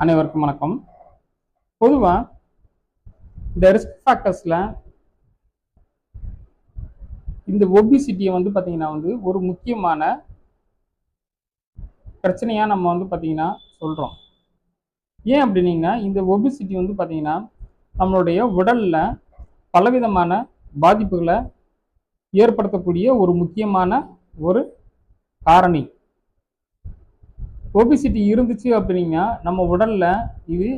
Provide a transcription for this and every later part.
அனைவருக்கும் வணக்கம். பொதுவாக இந்த ரிஸ்க் ஃபேக்டர்ஸில் இந்த ஒபிசிட்டியை வந்து பார்த்தீங்கன்னா வந்து ஒரு முக்கியமான பிரச்சனையாக நம்ம வந்து பார்த்தீங்கன்னா சொல்கிறோம் ஏன் அப்படின்னீங்கன்னா இந்த ஒபிசிட்டி வந்து பார்த்தீங்கன்னா நம்மளுடைய உடலில் பலவிதமான பாதிப்புகளை ஏற்படுத்தக்கூடிய ஒரு முக்கியமான ஒரு காரணி. ஒபிசிட்டி இருந்துச்சு அப்படின்னா நம்ம உடலில் இது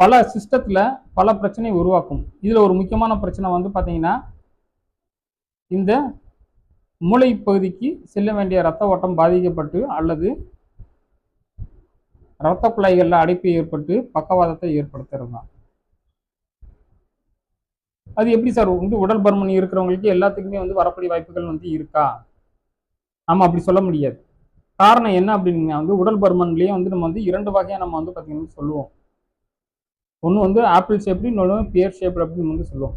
பல சிஸ்டத்தில் பல பிரச்சனை உருவாக்கும். இதில் ஒரு முக்கியமான பிரச்சனை வந்து பார்த்திங்கன்னா இந்த மூளை பகுதிக்கு செல்ல வேண்டிய இரத்த ஓட்டம் பாதிக்கப்பட்டு அல்லது இரத்த குழாய்களில் அடைப்பு ஏற்பட்டு பக்கவாதத்தை ஏற்படுத்துறது தான் அது எப்படி சார்? வந்து உடல் பருமன் இருக்கிறவங்களுக்கு எல்லாத்துக்குமே வந்து வரக்கூடிய வாய்ப்புகள் வந்து இருக்கா? நம்ம அப்படி சொல்ல முடியாது. காரணம் என்ன அப்படின்னா வந்து உடல் பருமன்லேயே வந்து நம்ம வந்து இரண்டு வகையாக நம்ம வந்து பார்த்திங்கன்னா சொல்லுவோம். ஒன்று வந்து ஆப்பிள் ஷேப்டு இன்னொன்று பியர் ஷேப்டு அப்படின்னு வந்து சொல்லுவோம்.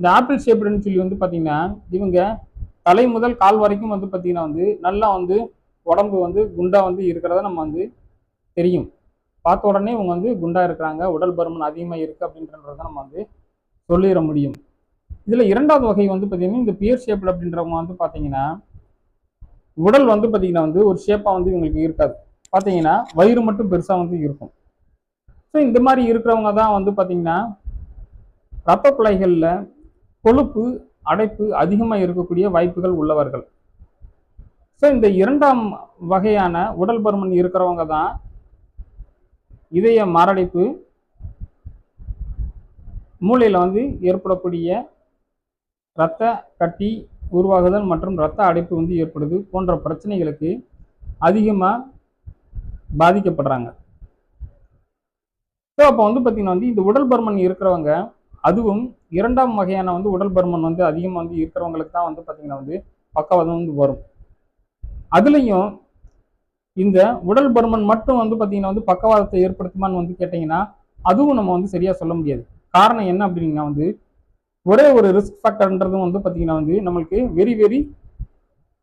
இந்த ஆப்பிள் ஷேப்டுன்னு சொல்லி வந்து பார்த்திங்கன்னா இவங்க தலை முதல் கால் வரைக்கும் வந்து பார்த்திங்கன்னா வந்து நல்லா வந்து உடம்பு வந்து குண்டாக வந்து இருக்கிறத நம்ம வந்து தெரியும். பார்த்த உடனே இவங்க வந்து குண்டாக இருக்கிறாங்க உடல் பருமன் அதிகமாக இருக்குது அப்படின்றத நம்ம வந்து சொல்லிட முடியும். இதில் இரண்டாவது வகை வந்து பார்த்திங்கன்னா இந்த பியர் ஷேப்டு அப்படின்றவங்க வந்து பார்த்தீங்கன்னா உடல் வந்து பார்த்தீங்கன்னா வந்து ஒரு ஷேப்பாக வந்து இவங்களுக்கு இருக்காது. பார்த்தீங்கன்னா வயிறு மட்டும் பெருசாக வந்து இருக்கும். ஸோ இந்த மாதிரி இருக்கிறவங்க தான் வந்து பார்த்தீங்கன்னா ரத்த குழாய்களில் கொழுப்பு அடைப்பு அதிகமாக இருக்கக்கூடிய வாய்ப்புகள் உள்ளவர்கள். ஸோ இந்த இரண்டாம் வகையான உடல் பருமன் இருக்கிறவங்க தான் இதய மாரடைப்பு மூளையில் வந்து ஏற்படக்கூடிய இரத்த கட்டி உருவாகுதல் மற்றும் இரத்த அடைப்பு வந்து ஏற்படுது போன்ற பிரச்சனைகளுக்கு அதிகமாக பாதிக்கப்படுறாங்க. ஸோ அப்போ வந்து பார்த்திங்கன்னா வந்து இந்த உடல் பருமன் இருக்கிறவங்க அதுவும் இரண்டாம் வகையான வந்து உடல் பருமன் வந்து அதிகமாக வந்து இருக்கிறவங்களுக்கு தான் வந்து பார்த்திங்கன்னா வந்து பக்கவாதம் வந்து வரும். அதுலேயும் இந்த உடல் பருமன் மட்டும் வந்து பார்த்திங்கன்னா வந்து பக்கவாதத்தை ஏற்படுத்துமான்னு வந்து கேட்டிங்கன்னா அதுவும் நம்ம வந்து சரியாக சொல்ல முடியாது. காரணம் என்ன அப்படின்னா வந்து ஒரே ஒரு ரிஸ்க் ஃபேக்டர்ன்றதும் வந்து பார்த்தீங்கன்னா வந்து நம்மளுக்கு வெரி வெரி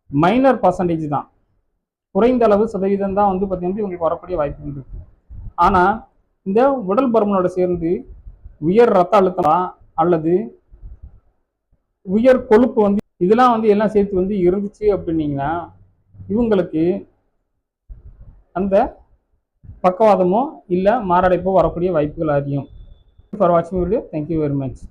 மைனர் பர்சன்டேஜ் தான். குறைந்த அளவு சதவீதம் தான் வந்து பார்த்தீங்கன்னா இவங்களுக்கு வரக்கூடிய வாய்ப்புகள் இருக்குது ஆனால் இந்த உடல் பருமனோட சேர்ந்து உயர் ரத்த அழுத்தமா அல்லது உயர் கொழுப்பு வந்து இதெல்லாம் வந்து எல்லாம் சேர்த்து வந்து இருந்துச்சு அப்படின்னீங்கன்னா இவங்களுக்கு அந்த பக்கவாதமோ இல்லை மாரடைப்போ வரக்கூடிய வாய்ப்புகள் அதிகம். ஃபார் வாட்சிங் வீடியோ தேங்க்யூ வெரி மச்